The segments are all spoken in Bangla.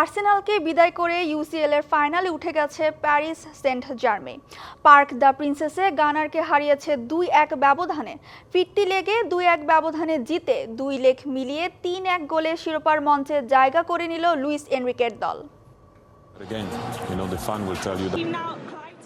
আর্সেনালকে বিদায় করে ইউসিএল এর ফাইনালে উঠে গেছে Paris Saint Germain park the প্রিন্সেসে গানারকে হারিয়েছে দুই এক ব্যবধানে। ফিরতি লেগে দুই এক ব্যবধানে জিতে দুই লেখ মিলিয়ে তিন এক গোলে শিরোপার মঞ্চে জায়গা করে নিল লুইস এনরিকের দল।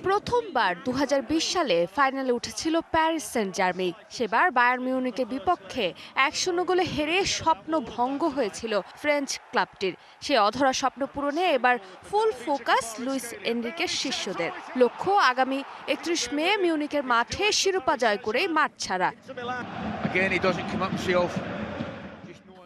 প্রথমবার দু হাজার বিশ সালে ফাইনালে উঠেছিল প্যারিস সেন্ট জার্মি সেবার বায়ার মিউনিকের বিপক্ষে এক শূন্য গোলে হেরে স্বপ্ন ভঙ্গ হয়েছিল ফ্রেঞ্চ ক্লাবটির। সে অধরা স্বপ্ন পূরণে এবার ফুল ফোকাস লুইস এনরিকের শিষ্যদের। লক্ষ্য, আগামী একত্রিশ মে মিউনিকের মাঠে শিরোপা জয় করেই মাঠ ছাড়া।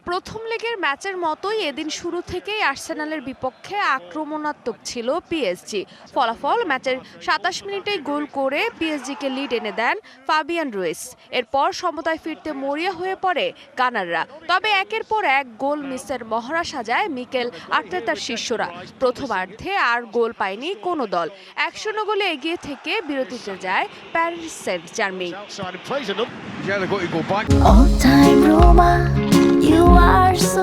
প্রথম লেগের ম্যাচের মতোই এদিন শুরু থেকেই আর্সেনালের বিপক্ষে আক্রমণাত্মক ছিল পিএসজি ফলাফল ম্যাচের সাতাশ মিনিটেই গোল করে পিএসজিকে লিড এনে দেন ফাবিয়ান রুইস। এরপর সমতায় ফিরতে মরিয়া হয়ে পড়ে গানাররা। তবে একের পর এক গোল মিসের মহড়া সাজায় মিকেল আর্তেতার শিষ্যরা। প্রথমার্ধে আর গোল পায়নি কোনো দল। এক শূন্য গোলে এগিয়ে থেকে বিরতিতে যায় Paris Saint Germain.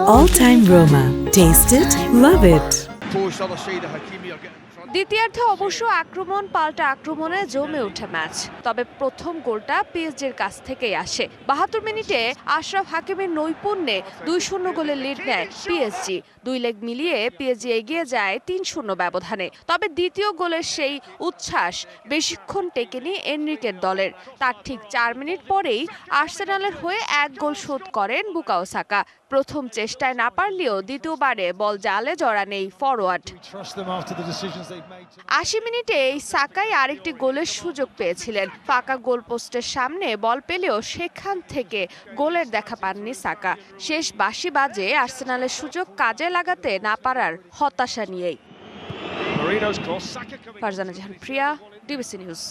All time Roma. Taste it, love it. দ্বিতীয়ার্ধে অবশ্য আক্রমণ পাল্টা আক্রমণে জমে ওঠে ম্যাচ। তবে প্রথম গোলটা পিএসজির কাছ থেকেই আসে। বাহাত্তর মিনিটে আশরাফ হাকিমের নৈপুণ্যে দুই শূন্য গোলে লিড নেয় পিএসজি। দুই লেগ মিলিয়ে পিএসজি এগিয়ে যায় তিন শূন্য ব্যবধানে। তবে দ্বিতীয় গোলের সেই উচ্ছ্বাস বেশিক্ষণ টেকেনি এনরিকের দলের। তার ঠিক চার মিনিট পরেই আর্সেনালের হয়ে এক গোল শোধ করেন বুকাও সাকা। প্রথম চেষ্টায় না পারলেও দ্বিতীয়বারে বল জালে জড়া নেই ফরওয়ার্ড আশি মিনিটে এই সাকাই আরেকটি গোলের সুযোগ পেয়েছিলেন। পাকা গোলপোস্টের সামনে বল পেলেও সেখান থেকে গোলের দেখা পাননি সাকা। শেষ বাসি বাজে আর্সেনালের সুযোগ কাজে লাগাতে না পারার হতাশা নিয়েই. Farzana Jahan Priya DBC news